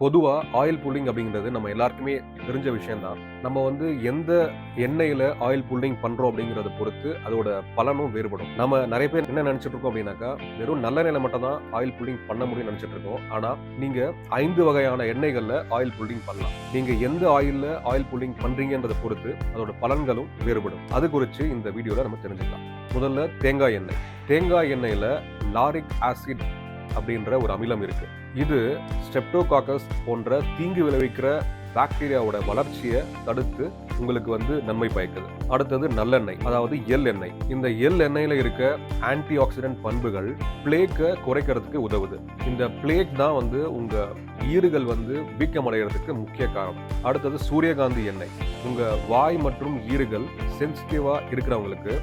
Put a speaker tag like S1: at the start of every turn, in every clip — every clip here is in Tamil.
S1: பொதுவாக ஆயில் புல்லிங் அப்படிங்கிறது நம்ம எல்லாருக்குமே தெரிஞ்ச விஷயம்தான். நம்ம வந்து எந்த எண்ணெயில் ஆயில் புல்லிங் பண்ணுறோம் அப்படிங்கிறத பொறுத்து அதோட பலனும் வேறுபடும். நம்ம நிறைய பேர் என்ன நினச்சிட்டு இருக்கோம் அப்படின்னாக்கா வெறும் நல்ல நிலை மட்டும் தான் ஆயில் புல்லிங் பண்ண முடியும் நினச்சிட்டு இருக்கோம். ஆனால் நீங்கள் ஐந்து வகையான எண்ணெய்களில் ஆயில் புல்லிங் பண்ணலாம். நீங்கள் எந்த ஆயிலில் ஆயில் புல்லிங் பண்ணுறீங்கன்றதை பொறுத்து அதோட பலன்களும் வேறுபடும். அது குறித்து இந்த வீடியோவில் நம்ம தெரிஞ்சுக்கலாம். முதல்ல தேங்காய் எண்ணெய். தேங்காய் எண்ணெயில் லாரிக் ஆசிட் அப்படின்ற ஒரு அமிலம் இருக்கு. இது ஸ்டெப்டோகாக்கஸ் போன்ற தீங்கு விளைவிக்கிற பாக்டீரியாவோட வளர்ச்சியை தடுத்து உங்களுக்கு வந்து நன்மை பயக்குது. அடுத்தது நல்லெண்ணெய் அதாவது எள் எண்ணெய். இந்த எள் எண்ணெயில இருக்க ஆன்டி ஆக்சிடென்ட் பண்புகள் பிளேக்கை குறைக்கிறதுக்கு உதவுது. இந்த பிளேக் தான் வந்து உங்க ஈறுகள் வந்து வீக்கமடைகிறதுக்கு முக்கிய காரணம். அடுத்தது சூரியகாந்தி எண்ணெய். உங்க வாய் மற்றும் ஈறுகள் சென்சிட்டிவா இருக்கிறவங்களுக்கு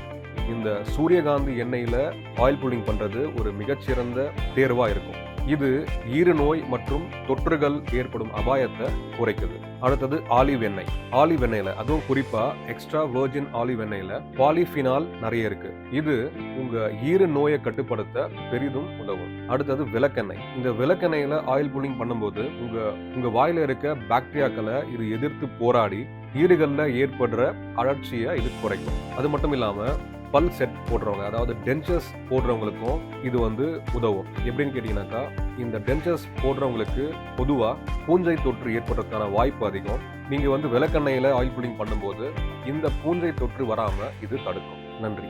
S1: இந்த சூரியகாந்தி எண்ணெயில் ஆயில் புல்லிங் பண்ணுறது ஒரு மிகச்சிறந்த தேர்வாக இருக்கும். இது ஈரநோய் நோய் மற்றும் தொற்றுகள் ஏற்படும் அபாயத்தை குறைக்குது. அடுத்தது ஆலிவ் எண்ணெய். ஆலிவ் எண்ணெயில அதுவும் குறிப்பா எக்ஸ்ட்ரா வேர்ஜின் ஆலிவ் எண்ணெயில பாலிஃபினால் நிறைய இருக்கு. இது உங்க ஈர நோயை கட்டுப்படுத்த பெரிதும் உதவும். அடுத்தது விளக்கெண்ணெய். இந்த விளக்கெண்ணெயில ஆயில் புல்லிங் பண்ணும்போது உங்க உங்க வாயில இருக்க பாக்டீரியாக்களை இது எதிர்த்து போராடி ஈடுகளில் ஏற்படுற அழற்சியை இது குறைக்கும். அது மட்டும் இல்லாமல் பல் செட் போடுறவங்க அதாவது டென்ச்சர்ஸ் போடுறவங்களுக்கும் இது வந்து உதவும். எப்படின்னு கேட்டிங்கனாக்கா இந்த டென்ச்சர்ஸ் போடுறவங்களுக்கு பொதுவாக பூஞ்சை தொற்று ஏற்படுறதுக்கான வாய்ப்பு அதிகம். நீங்கள் வந்து விளக்கெண்ணெயில் ஆயில் புல்லிங் பண்ணும்போது இந்த பூஞ்சை தொற்று வராமல் இது தடுக்கும். நன்றி.